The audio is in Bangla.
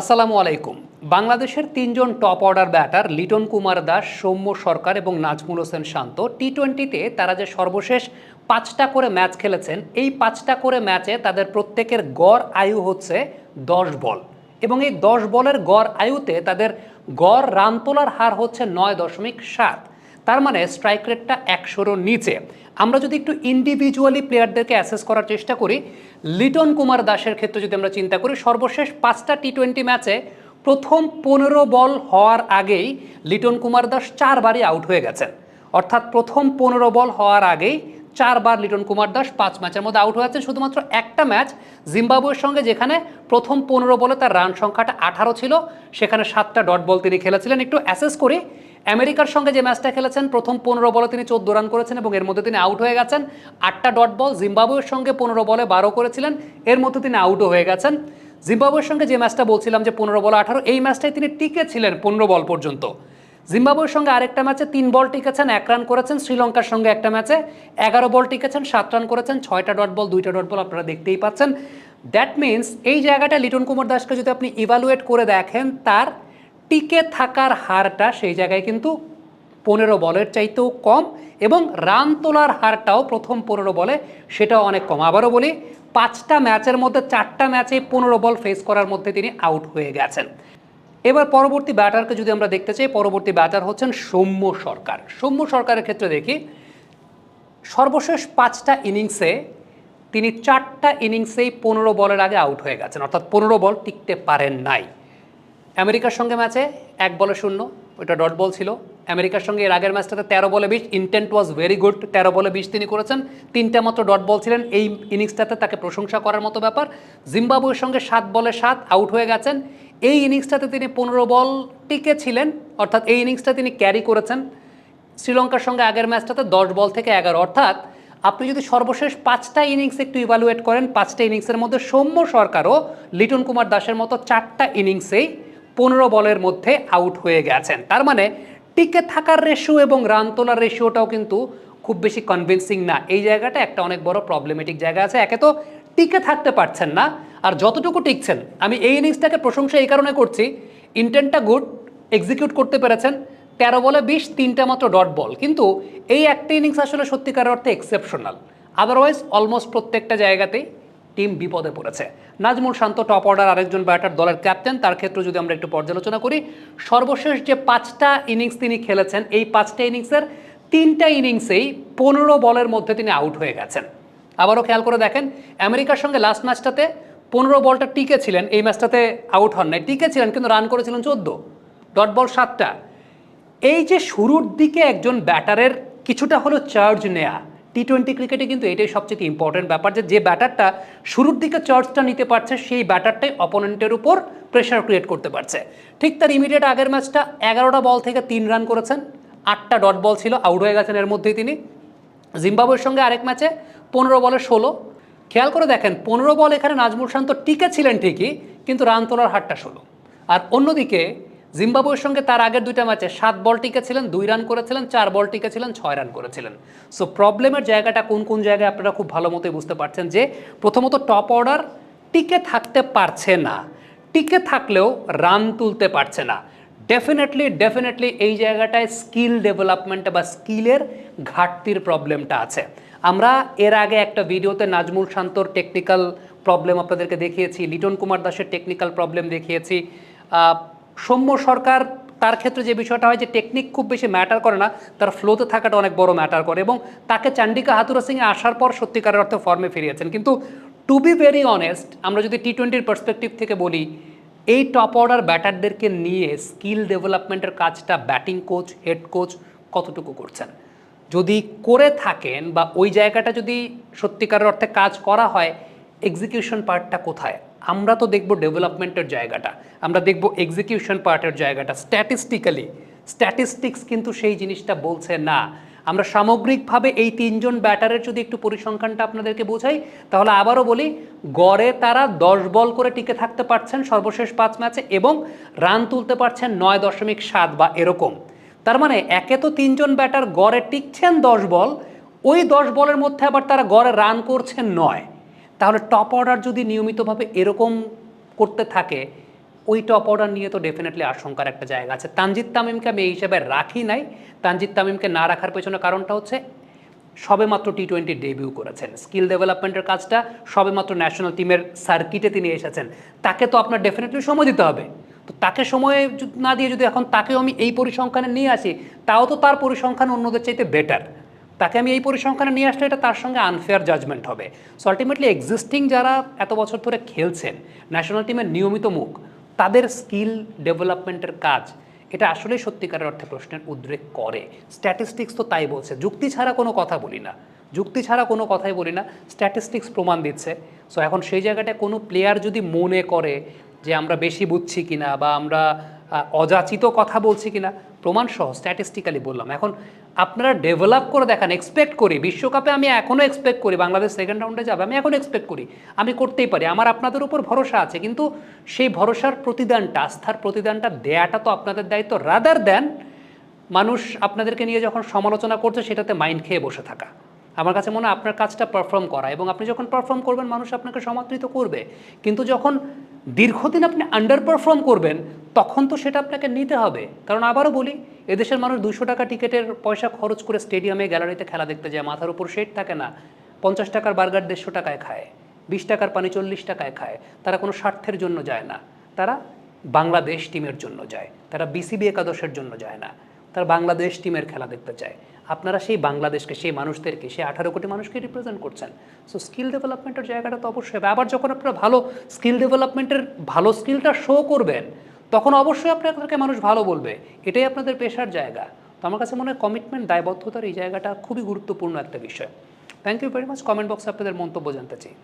আসসালামু আলাইকুম। বাংলাদেশের তিনজন top order batter Liton Kumar Das, Soumya Sarkar এবং নাজমুল হোসেন শান্ত টি টোয়েন্টিতে তারা যে সর্বশেষ পাঁচটা করে ম্যাচ খেলেছেন, এই পাঁচটা করে ম্যাচে তাদের প্রত্যেকের গড় আয়ু হচ্ছে দশ বল। এবং এই দশ বলের গড় আয়ুতে তাদের গড় রান তোলার হার হচ্ছে নয় দশমিক সাত। তার মানে স্ট্রাইক রেটটা একশোরও নিচে। আমরা যদি একটু ইন্ডিভিজুয়ালি প্লেয়ারদেরকে অ্যাসেস করার চেষ্টা করি, লিটন কুমার দাসের ক্ষেত্রে যদি আমরা চিন্তা করি, সর্বশেষ পাঁচটা টি টোয়েন্টি ম্যাচে প্রথম পনেরো বল হওয়ার আগেই লিটন কুমার দাস চারবারই আউট হয়ে গেছেন। অর্থাৎ প্রথম পনেরো বল হওয়ার আগেই চারবার লিটন কুমার দাস পাঁচ ম্যাচের মধ্যে আউট হয়েছেন শুধুমাত্র একটা ম্যাচ জিম্বাবুয়ের সঙ্গে, যেখানে প্রথম পনেরো বলে তার রান সংখ্যাটা আঠারো ছিল, সেখানে সাতটা ডট বল তিনি খেলেছিলেন। একটু অ্যাসেস করি আমেরিকার সঙ্গে যে ম্যাচটা খেলেছেন, প্রথম পনেরো বলে তিনি চোদ্দ রান করেছেন এবং এর মধ্যে তিনি আউট হয়ে গেছেন। আটটা ডট বল জিম্বাবুয়ের সঙ্গে পনেরো বলে বারো করেছিলেন, এর মধ্যে তিনি আউটও হয়ে গেছেন। জিম্বাবুয়ের সঙ্গে যে ম্যাচটা বলছিলাম যে পনেরো বল আঠারো, এই ম্যাচটাই তিনি টিকে ছিলেন পনেরো বল পর্যন্ত। জিম্বাবুয়ের সঙ্গে আরেকটা ম্যাচে তিন বল টিকেছেন, এক রান করেছেন। শ্রীলঙ্কার সঙ্গে একটা ম্যাচে এগারো বল টিকেছেন, সাত রান করেছেন, ছয়টা ডট বল দুইটা ডট বল আপনারা দেখতেই পাচ্ছেন। দ্যাট মিন্স এই জায়গাটা লিটন কুমার দাসকে যদি আপনি ইভালুয়েট করে দেখেন, তার টিকে থাকার হারটা সেই জায়গায় কিন্তু পনেরো বলের চাইতেও কম এবং রান তোলার হারটাও প্রথম পনেরো বলে সেটাও অনেক কম। আবারও বলি, পাঁচটা ম্যাচের মধ্যে চারটা ম্যাচে পনেরো বল ফেস করার মধ্যে তিনি আউট হয়ে গেছেন। এবার পরবর্তী ব্যাটারকে যদি আমরা দেখতে চাই, পরবর্তী ব্যাটার হচ্ছেন সৌম্য সরকার। সৌম্য সরকারের ক্ষেত্রে দেখি, সর্বশেষ পাঁচটা ইনিংসে তিনি চারটা ইনিংসেই পনেরো বলের আগে আউট হয়ে গেছেন। অর্থাৎ পনেরো বল টিকতে পারেন নাই। আমেরিকার সঙ্গে ম্যাচে এক বলে শূন্য, ওইটা ডট বল ছিল। আমেরিকার সঙ্গে এর আগের ম্যাচটাতে তেরো বলে বিশ ইন্টেন্ট ওয়াজ ভেরি গুড তেরো বলে বিশ তিনি করেছেন। তিনটা মাত্র ডট বল ছিলেন, এই ইনিংসটাতে তাকে প্রশংসা করার মতো ব্যাপার। জিম্বাবুয়ের সঙ্গে সাত বলে সাত আউট হয়ে গেছেন। এই ইনিংসটাতে তিনি পনেরো বল টিকে ছিলেন অর্থাৎ এই ইনিংসটা তিনি ক্যারি করেছেন। শ্রীলঙ্কার সঙ্গে আগের ম্যাচটাতে দশ বল থেকে এগারো। অর্থাৎ আপনি যদি সর্বশেষ পাঁচটা ইনিংস একটু ইভালুয়েট করেন, পাঁচটা ইনিংসের মধ্যে সৌম্য সরকারও লিটন কুমার দাসের মতো চারটা ইনিংসেই পনেরো বলের মধ্যে আউট হয়ে গেছেন। তার মানে টিকে থাকার রেশিও এবং রান তোলার রেশিওটাও কিন্তু খুব বেশি কনভিন্সিং না। এই জায়গাটা একটা অনেক বড় প্রবলেমেটিক জায়গা আছে। একে তো টিকে থাকতে পারছেন না। আর যতটুকু টিকছেন, আমি এই ইনিংসটাকে প্রশংসা এই কারণে করছি ইন্টেন্টটা গুড এক্সিকিউট করতে পেরেছেন, তেরো বলে বিশ, তিনটা মাত্র ডট বল কিন্তু এই একটা ইনিংস আসলে সত্যিকার অর্থে এক্সেপশনাল আদারওয়াইজ অলমোস্ট প্রত্যেকটা জায়গাতেই টিম বিপদে পড়েছে। নাজমুল শান্ত টপ অর্ডার আরেকজন ব্যাটার দলের ক্যাপ্টেন তার ক্ষেত্রে যদি আমরা একটু পর্যালোচনা করি, সর্বশেষ যে পাঁচটা ইনিংস তিনি খেলেছেন, এই পাঁচটা ইনিংসের তিনটা ইনিংসেই পনেরো বলের মধ্যে তিনি আউট হয়ে গেছেন। আবারও খেয়াল করে দেখেন, আমেরিকার সঙ্গে লাস্ট ম্যাচটাতে পনেরো বলটা টিকে ছিলেন, এই ম্যাচটাতে আউট হন নাই। টিকে ছিলেন, কিন্তু রান করেছিলেন চোদ্দ। ডট বল সাতটা। এই যে শুরুর দিকে একজন ব্যাটারের কিছুটা হলো চার্জ নেয়া টি টোয়েন্টি ক্রিকেটে কিন্তু এটাই সবচেয়ে ইম্পর্টেন্ট ব্যাপার যে যে ব্যাটারটা শুরুর দিকে চার্জটা নিতে পারছে, সেই ব্যাটারটাই অপোনেন্টের উপর প্রেশার ক্রিয়েট করতে পারছে। ঠিক তার ইমিডিয়েট আগের ম্যাচটা এগারোটা বল থেকে তিন রান করেছেন, আটটা ডট বল ছিল আউট হয়ে গেছেন এর মধ্যেই তিনি। জিম্বাবুয়ের সঙ্গে আরেক ম্যাচে পনেরো বলে ষোলো। খেয়াল করে দেখেন, পনেরো বল এখানে নাজমুল শান্ত টিকে ছিলেন ঠিকই, কিন্তু রান তোলার হারটা ষোলো। আর অন্যদিকে জিম্বাবুয়ের সঙ্গে তার আগের দুইটা ম্যাচে সাত বল টিকে ছিলেন দুই রান করেছিলেন, চার বল টিকে ছিলেন ছয় রান করেছিলেন। সো প্রবলেমের জায়গাটা কোন কোন জায়গায় আপনারা খুব ভালো মতোই বুঝতে পারছেন যে, প্রথমত টপ অর্ডার টিকে থাকতে পারছে না। টিকে থাকলেও রান তুলতে পারছে না। ডেফিনেটলি ডেফিনেটলি এই জায়গাটায় স্কিল ডেভেলপমেন্ট বা স্কিলের ঘাটতির প্রবলেমটা আছে। আমরা এর আগে একটা ভিডিওতে নাজমুল শান্তর টেকনিক্যাল প্রবলেম আপনাদেরকে দেখিয়েছি, লিটন কুমার দাসের টেকনিক্যাল প্রবলেম দেখিয়েছি। সৌম্য সরকার তার ক্ষেত্রে যে বিষয়টা হয় যে টেকনিক খুব বেশি ম্যাটার করে না, তার ফ্লোতে থাকাটা অনেক বড় ম্যাটার করে এবং তাকে চান্ডিকা হাতুরা সিংয়ে আসার পর সত্যিকারের অর্থে ফর্মে ফিরিয়েছেন। কিন্তু টু বি ভেরি অনেস্ট আমরা যদি টি টোয়েন্টির পার্সপেক্টিভ থেকে বলি, এই টপ অর্ডার ব্যাটারদেরকে নিয়ে স্কিল ডেভেলপমেন্টের কাজটা ব্যাটিং কোচ হেড কোচ কতটুকু করছেন? যদি করে থাকেন বা ওই জায়গাটা যদি সত্যিকারের অর্থে কাজ করা হয় এক্সিকিউশন পার্টটা কোথায়? আমরা তো দেখব ডেভেলপমেন্টের জায়গাটা, আমরা দেখব এক্সিকিউশন পার্টের জায়গাটা। স্ট্যাটিস্টিক্যালি স্ট্যাটিস্টিক্স কিন্তু সেই জিনিসটা বলছে না। আমরা সামগ্রিকভাবে এই তিনজন ব্যাটারের যদি একটু পরিসংখ্যানটা আপনাদেরকে বোঝাই, তাহলে আবারও বলি, গড়ে তারা দশ বল করে টিকে থাকতে পারছেন সর্বশেষ পাঁচ ম্যাচে এবং রান তুলতে পারছেন নয় দশমিক সাত বা এরকম। তার মানে একে তো তিনজন ব্যাটার গড়ে টিকছেন দশ বল, ওই দশ বলের মধ্যে আবার তারা গড়ে রান করছেন নয়। তাহলে টপ অর্ডার যদি নিয়মিতভাবে এরকম করতে থাকে, ওই টপ অর্ডার নিয়ে তো ডেফিনেটলি আশঙ্কার একটা জায়গা আছে। তানজিদ তামিমকে আমি এই হিসাবে রাখি নাই। তানজিদ তামিমকে না রাখার পেছনে কারণটা হচ্ছে, সবেমাত্র টি টোয়েন্টি ডেবিউ করেছেন। স্কিল ডেভেলপমেন্টের কাজটা সবেমাত্র ন্যাশনাল টিমের সার্কিটে তিনি এসেছেন। তাকে তো আপনার ডেফিনেটলি সময় দিতে হবে। তো তাকে সময় না দিয়ে যদি এখন তাকেও আমি এই পরিসংখ্যানে নিয়ে আসি, তাও তো তার পরিসংখ্যান অন্যদের চাইতে বেটার তাকে আমি এই পরিসংখ্যানে নিয়ে আসলে এটা তার সঙ্গে আনফেয়ার জাজমেন্ট হবে। সো আলটিমেটলি এক্সিস্টিং যারা এত বছর ধরে খেলছেন ন্যাশনাল টিমের নিয়মিত মুখ, তাদের স্কিল ডেভেলপমেন্টের কাজ, এটা আসলেই সত্যিকারের অর্থে প্রশ্নের উদ্রেক করে। স্ট্যাটিস্টিক্স তো তাই বলছে, যুক্তি ছাড়া কোনো কথা বলি না। যুক্তি ছাড়া কোনো কথাই বলি না স্ট্যাটিস্টিক্স প্রমাণ দিচ্ছে। সো এখন সেই জায়গাটায় কোনো প্লেয়ার যদি মনে করে যে আমরা বেশি বুঝছি কিনা বা আমরা অযাচিত কথা বলছি কিনা, প্রমাণ সহ স্ট্যাটিস্টিক্যালি বললাম। এখন আপনারা ডেভেলপ করে দেখান এক্সপেক্ট করি। বিশ্বকাপে আমি এখনও এক্সপেক্ট করি, বাংলাদেশ সেকেন্ড রাউন্ডে যাবে, আমি এখন এক্সপেক্ট করি। আমি করতেই পারি, আমার আপনাদের উপর ভরসা আছে, কিন্তু সেই ভরসার প্রতিদানটা, আস্থার প্রতিদানটা দেয়াটা তো আপনাদের দায়িত্ব। রাদার দেন মানুষ আপনাদেরকে নিয়ে যখন সমালোচনা করছে, সেটাতে মাইন্ড খেয়ে বসে থাকা। আমার কাছে মনে হয় আপনার কাজটা পারফর্ম করা, এবং আপনি যখন পারফর্ম করবেন, মানুষ আপনাকে সমাদৃত করবে। কিন্তু যখন দীর্ঘদিন আপনি আন্ডার পারফর্ম করবেন, তখন তো সেটা আপনাকে নিতে হবে। কারণ আবারও বলি, এদেশের মানুষ দুশো টাকা টিকিটের পয়সা খরচ করে স্টেডিয়ামে গ্যালারিতে খেলা দেখতে যায়, মাথার উপর শেড থাকে না। পঞ্চাশ টাকার বার্গার দেড়শো টাকায় খায়, বিশ টাকার পানি চল্লিশ টাকায় খায়। তারা কোনো স্বার্থের জন্য যায় না। তারা বাংলাদেশ টিমের জন্য যায়, তারা বিসিবি একাদশের জন্য যায় না। তারা বাংলাদেশ টিমের খেলা দেখতে চায়। আপনারা সেই বাংলাদেশকে, সেই মানুষদেরকে, সেই আঠারো কোটি মানুষকে রিপ্রেজেন্ট করছেন। সো স্কিল ডেভেলপমেন্টের জায়গাটা তো অবশ্যই হবে। আবার যখন আপনারা ভালো স্কিল ডেভেলপমেন্টের ভালো স্কিলটা শো করবেন, তখন অবশ্যই আপনাদেরকে মানুষ ভালো বলবে। এটাই আপনাদের পেশার জায়গা। তো আমার কাছে মনে হয় কমিটমেন্ট দায়বদ্ধতার এই জায়গাটা খুবই গুরুত্বপূর্ণ একটা বিষয়। Thank you very much comment বক্সে আপনাদের মন্তব্য জানতে চাই।